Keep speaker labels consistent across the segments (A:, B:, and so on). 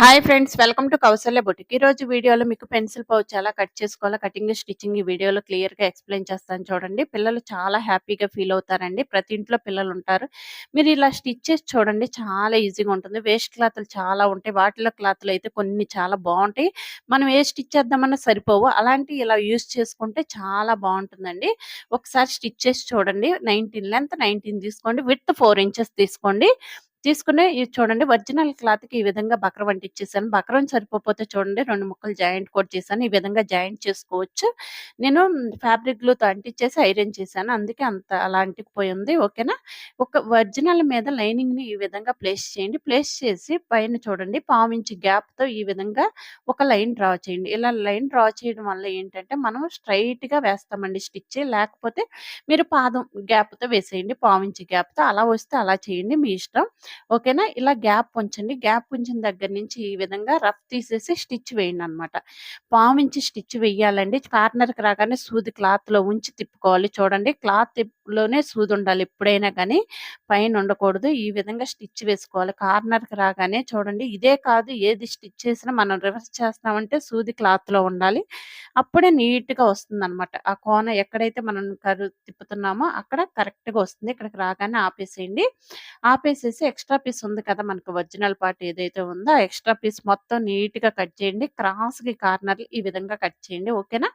A: Hi friends welcome to Kausalya boutique ఈ రోజు వీడియోలో మీకు పెన్సిల్ పౌచ్ ఎలా కట్ చేసుకోవాలో? కటింగ్ స్టిచ్చింగ్ ఈ వీడియోలో క్లియర్గా ఎక్స్ప్లెయిన్ చేస్తాను చూడండి. పిల్లలు చాలా హ్యాపీగా ఫీల్ అవుతారండి. ప్రతి ఇంట్లో పిల్లలు ఉంటారు. మీరు ఇలా స్టిచ్ చేసి చూడండి చాలా ఈజీగా ఉంటుంది. వేస్ట్ క్లాత్లు చాలా ఉంటాయి. వాటిలో క్లాత్లు అయితే కొన్ని చాలా బాగుంటాయి. మనం ఏ స్టిచ్ చేద్దామన్నా సరిపోవు. అలాంటి ఇలా యూస్ చేసుకుంటే చాలా బాగుంటుందండి. ఒకసారి స్టిచ్ చేసి చూడండి. నైన్టీన్ లెంత్ నైన్టీన్ తీసుకోండి. విత్ ఫోర్ ఇంచెస్ తీసుకోండి. తీసుకునే ఇది చూడండి ఒరిజినల్ క్లాత్‌కి ఈ విధంగా బక్రం అంటిచ్చేసాను. బక్రం సరిపోతే చూడండి రెండు ముక్కలు జాయింట్ కూడా చేశాను. ఈ విధంగా జాయింట్ చేసుకోవచ్చు. నేను ఫ్యాబ్రిక్ గ్లూతో అంటిచ్చేసి ఐరన్ చేశాను. అందుకే అంత అలా పోయింది ఓకేనా? ఒక ఒరిజినల్ మీద లైనింగ్‌ని ఈ విధంగా ప్లేస్ చేయండి. ప్లేస్ చేసి పైన చూడండి పావు ఇంచి గ్యాప్‌తో ఈ విధంగా ఒక లైన్ డ్రా చేయండి. ఇలా లైన్ డ్రా చేయడం వల్ల ఏంటంటే మనం స్ట్రెయిట్‌గా వేస్తామండి స్టిచ్. లేకపోతే మీరు పాదం గ్యాప్‌తో వేసేయండి. పావించి గ్యాప్‌తో అలా వస్తే అలా చేయండి మీ ఇష్టం. ఓకేనా? ఇలా గ్యాప్ ఉంచండి. గ్యాప్ ఉంచిన దగ్గర నుంచి ఈ విధంగా రఫ్ తీసేసి స్టిచ్ వేయండి అన్నమాట పాము పావించి స్టిచ్ వేయాలండి కార్నర్‌కి రాగానే సూది క్లాత్‌లో ఉంచి తిప్పుకోవాలి. చూడండి క్లాత్లోనే సూది ఉండాలి ఎప్పుడైనా కానీ పైన ఉండకూడదు. ఈ విధంగా స్టిచ్ వేసుకోవాలి. కార్నర్‌కి రాగానే చూడండి ఇదే కాదు ఏది స్టిచ్ చేసినా మనం రివర్స్ చేస్తామంటే సూది క్లాత్‌లో ఉండాలి. అప్పుడే నీట్‌గా వస్తుందనమాట. ఆ కోన ఎక్కడైతే మనం కరు తిప్పుతున్నామో అక్కడ కరెక్ట్‌గా వస్తుంది. ఇక్కడికి రాగానే ఆపేసేయండి. ఆపేసేసి ఎక్స్‌ట్రా పీస్ ఉంది కదా! మనకు ఒరిజినల్ పార్ట్ ఏదైతే ఉందో ఆ ఎక్స్‌ట్రా పీస్ మొత్తం నీట్‌గా కట్ చేయండి. క్రాస్‌కి కార్నర్‌లు ఈ విధంగా కట్ చేయండి. ఓకేనా?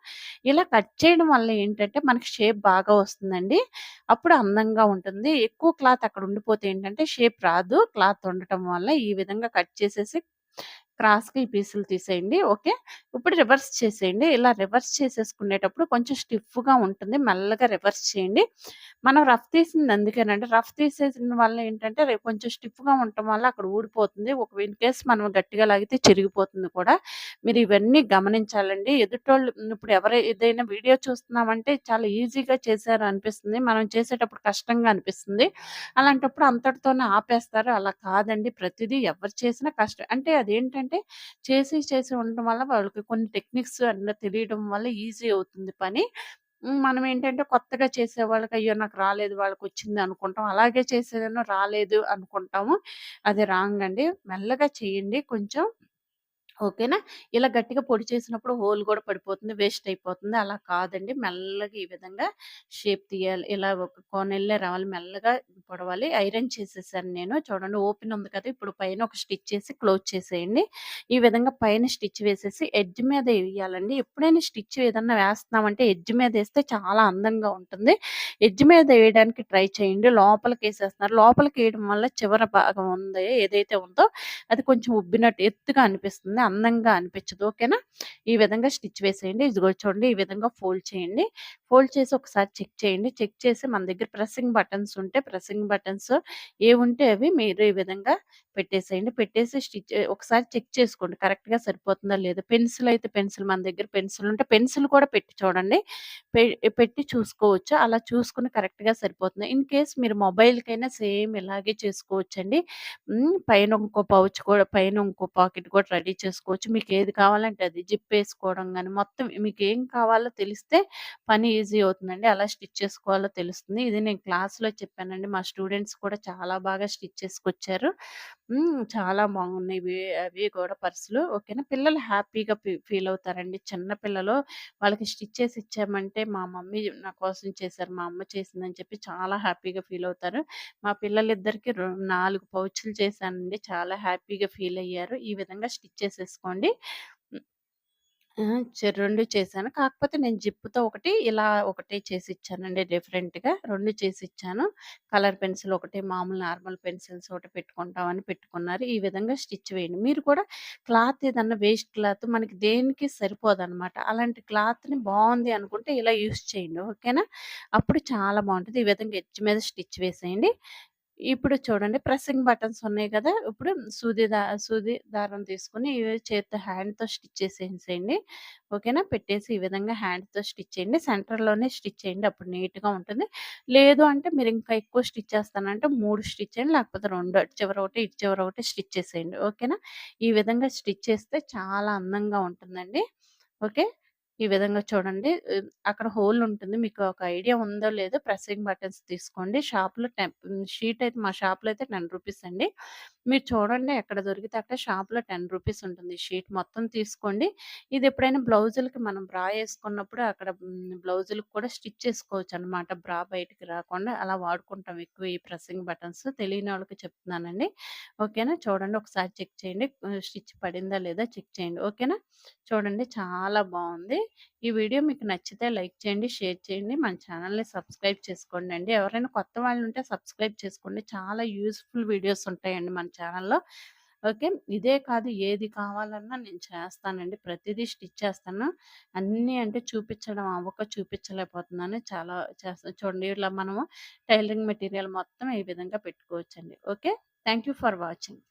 A: ఇలా కట్ చేయడం వల్ల ఏంటంటే మనకి షేప్ బాగా వస్తుందండి. అప్పుడు అందంగా ఉంటుంది. ఎక్కువ క్లాత్ అక్కడ ఉండిపోతే ఏంటంటే షేప్ రాదు. క్లాత్ ఉండటం వల్ల ఈ విధంగా కట్ చేసేసి క్రాస్‌గా ఈ పీసులు తీసేయండి. ఓకే. ఇప్పుడు రివర్స్ చేసేయండి. ఇలా రివర్స్ చేసేసుకునేటప్పుడు కొంచెం స్టిఫ్‌గా ఉంటుంది. మెల్లగా రివర్స్ చేయండి. మనం రఫ్ తీసింది అందుకేనండి. రఫ్ తీసేసిన వల్ల ఏంటంటే కొంచెం స్టిఫ్‌గా ఉండటం వల్ల అక్కడ ఊడిపోతుంది. ఒక ఇన్ కేస్ మనం గట్టిగా లాగితే చిరిగిపోతుంది కూడా. మీరు ఇవన్నీ గమనించాలండి. ఎదుటోళ్ళు ఇప్పుడు ఎవరు ఏదైనా వీడియో చూస్తున్నామంటే చాలా ఈజీగా చేశారు అనిపిస్తుంది. మనం చేసేటప్పుడు కష్టంగా అనిపిస్తుంది. అలాంటప్పుడు అంతటితోనే ఆపేస్తారు. అలా కాదండి. ప్రతిదీ ఎవరు చేసినా కష్టం. అంటే అదేంటంటే చేసి చేసి ఉండటం వల్ల వాళ్ళకి కొన్ని టెక్నిక్స్ అన్నీ తెలియడం వల్ల ఈజీ అవుతుంది పని. మనం ఏంటంటే కొత్తగా చేసే వాళ్ళకి అయ్యో! నాకు రాలేదు వాళ్ళకి వచ్చింది అనుకుంటాం. అలాగే చేసేదేమో రాలేదు అనుకుంటాము. అది రాంగ్ అండి. మెల్లగా చేయండి కొంచెం. ఓకేనా? ఇలా గట్టిగా పొడి చేసినప్పుడు హోల్ కూడా పడిపోతుంది. వేస్ట్ అయిపోతుంది. అలా కాదండి. మెల్లగా ఈ విధంగా షేప్ తీయాలి. ఇలా ఒక కోనెల్లే రావాలి. మెల్లగా పొడవాలి. ఐరన్ చేసేసాను నేను. చూడండి ఓపెన్ ఉంది కదా! ఇప్పుడు పైన ఒక స్టిచ్ చేసి క్లోజ్ చేసేయండి. ఈ విధంగా పైన స్టిచ్ వేసేసి ఎడ్జ్ మీద వేయాలండి ఎప్పుడైనా స్టిచ్ ఏదన్నా వేస్తున్నామంటే ఎడ్జ్ మీదేస్తే చాలా అందంగా ఉంటుంది. ఎడ్జ్ మీద వేయడానికి ట్రై చేయండి. లోపలికి వేసేస్తున్నారు లోపలికి వేయడం వల్ల చివర భాగం ఉంది ఏదైతే ఉందో అది కొంచెం ఉబ్బినట్టు ఎత్తుగా అనిపిస్తుంది. అందంగా అనిపించదు. ఓకేనా? ఈ విధంగా స్టిచ్ వేసేయండి. ఇదిగో చూడండి ఈ విధంగా ఫోల్డ్ చేయండి. ఫోల్డ్ చేసి ఒకసారి చెక్ చేయండి. చెక్ చేసి మన దగ్గర ప్రెసింగ్ బటన్స్ ఉంటే ప్రెసింగ్ బటన్స్ ఏవుంటే అవి మీరు ఈ విధంగా పెట్టేసేయండి. పెట్టేసి స్టిచ్ ఒకసారి చెక్ చేసుకోండి. కరెక్ట్‌గా సరిపోతుందా లేదా? పెన్సిల్ అయితే పెన్సిల్ మన దగ్గర పెన్సిల్ ఉంటే పెన్సిల్ కూడా పెట్టి చూడండి. పె పెట్టి చూసుకోవచ్చు. అలా చూసుకుని కరెక్ట్‌గా సరిపోతుంది. ఇన్ కేస్ మీరు మొబైల్‌కైనా సేమ్ ఇలాగే చేసుకోవచ్చండి. అండి పైన ఇంకో పౌచ్ కూడా పైన ఇంకో పాకెట్ కూడా రెడీ చేసుకోవచ్చు. మీకు ఏది కావాలంటే అది జిప్ వేసుకోవడం కానీ మొత్తం మీకు ఏం కావాలో తెలిస్తే పని ఈజీ అవుతుందండి. అలా స్టిచ్ చేసుకోవాలో తెలుస్తుంది. ఇది నేను క్లాస్‌లో చెప్పానండి. మా స్టూడెంట్స్ కూడా చాలా బాగా స్టిచ్ చేసుకొచ్చారు. చాలా బాగున్నాయి. ఇవి అవి కూడా పర్సులు. ఓకేనా? పిల్లలు హ్యాపీగా ఫీ ఫీల్ అవుతారండి. చిన్న పిల్లలు వాళ్ళకి స్టిచ్ చేసి ఇచ్చామంటే మా మమ్మీ నా కోసం చేశారు. మా అమ్మ చేసిందని చెప్పి చాలా హ్యాపీగా ఫీల్ అవుతారు. మా పిల్లలిద్దరికి రొ 4 పౌచులు చేశానండి. చాలా హ్యాపీగా ఫీల్ అయ్యారు. ఈ విధంగా స్టిచ్ చేసేసుకోండి. రెండు చేశాను. కాకపోతే నేను జిప్‌తో ఒకటి, ఇలా ఒకటే చేసి ఇచ్చానండి డిఫరెంట్‌గా. రెండు చేసి ఇచ్చాను కలర్ పెన్సిల్ ఒకటి, మామూలు నార్మల్ పెన్సిల్స్ ఒకటి పెట్టుకుంటామని పెట్టుకున్నారు. ఈ విధంగా స్టిచ్ వేయండి. మీరు కూడా క్లాత్ ఏదన్నా వేస్ట్ క్లాత్ మనకి దేనికి సరిపోదన్నమాట అలాంటి క్లాత్‌ని బాగుంది అనుకుంటే ఇలా యూస్ చేయండి. ఓకేనా? అప్పుడు చాలా బాగుంటుంది ఈ విధంగా ఎడ్జ్ మీద స్టిచ్ వేసేయండి. ఇప్పుడు చూడండి ప్రెసింగ్ బటన్స్ ఉన్నాయి కదా! ఇప్పుడు సూది దా సూది దారం తీసుకొని ఇవి చేత్తో హ్యాండ్‌తో స్టిచ్ చేసేసేయండి. ఓకేనా? పెట్టేసి ఈ విధంగా హ్యాండ్‌తో స్టిచ్ చేయండి. సెంటర్‌లోనే స్టిచ్ చేయండి. అప్పుడు నీట్‌గా ఉంటుంది. లేదు అంటే మీరు ఇంకా ఎక్కువ స్టిచ్ చేస్తానంటే మూడు స్టిచ్ చేయండి. లేకపోతే రెండు అటు చివర ఒకటి, ఇటు చివర ఒకటి స్టిచ్ చేసేయండి. ఓకేనా? ఈ విధంగా స్టిచ్ చేస్తే చాలా అందంగా ఉంటుందండి. ఓకే. ఈ విధంగా చూడండి. అక్కడ హోల్ ఉంటుంది. మీకు ఒక ఐడియా ఉందో లేదో ప్రెసింగ్ బటన్స్ తీసుకోండి. షాప్‌లో టెన్ షీట్ అయితే మా షాప్‌లో అయితే టెన్ రూపీస్ అండి. మీరు చూడండి ఎక్కడ దొరికితే అక్కడ షాప్‌లో 10 రూపీస్ ఉంటుంది. షీట్ మొత్తం తీసుకోండి. ఇది ఎప్పుడైనా బ్లౌజులకి మనం బ్రా వేసుకున్నప్పుడు అక్కడ బ్లౌజులకు బ్లౌజులకి కూడా స్టిచ్ చేసుకోవచ్చనమాట. బ్రా బయటికి రాకుండా అలా వాడుకుంటాం ఎక్కువ ఈ ప్రెసింగ్ బటన్స్. తెలియని వాళ్ళకి చెప్తున్నానండి. ఓకేనా? చూడండి ఒకసారి చెక్ చేయండి. స్టిచ్ పడిందా లేదా చెక్ చేయండి. ఓకేనా? చూడండి చాలా బాగుంది ఈ వీడియో మీకు నచ్చితే లైక్ చేయండి, షేర్ చేయండి. మన ఛానల్ని సబ్స్క్రైబ్ చేసుకోండి అండి ఎవరైనా కొత్త వాళ్ళు ఉంటే సబ్స్క్రైబ్ చేసుకోండి. చాలా యూస్ఫుల్ వీడియోస్ ఉంటాయండి మన ఛానల్లో ఓకే. ఇదే కాదు ఏది కావాలన్నా నేను చేస్తానండి. ప్రతిదీ స్టిచ్ చేస్తాను. అన్నీ అంటే చూపించడం అవ్వక చూపించలేకపోతున్నాను చాలా చేస్తా చూడండి ఇలా మనము టైలరింగ్ మెటీరియల్ మొత్తం ఈ విధంగా పెట్టుకోవచ్చండి. Okay. Thank you for watching.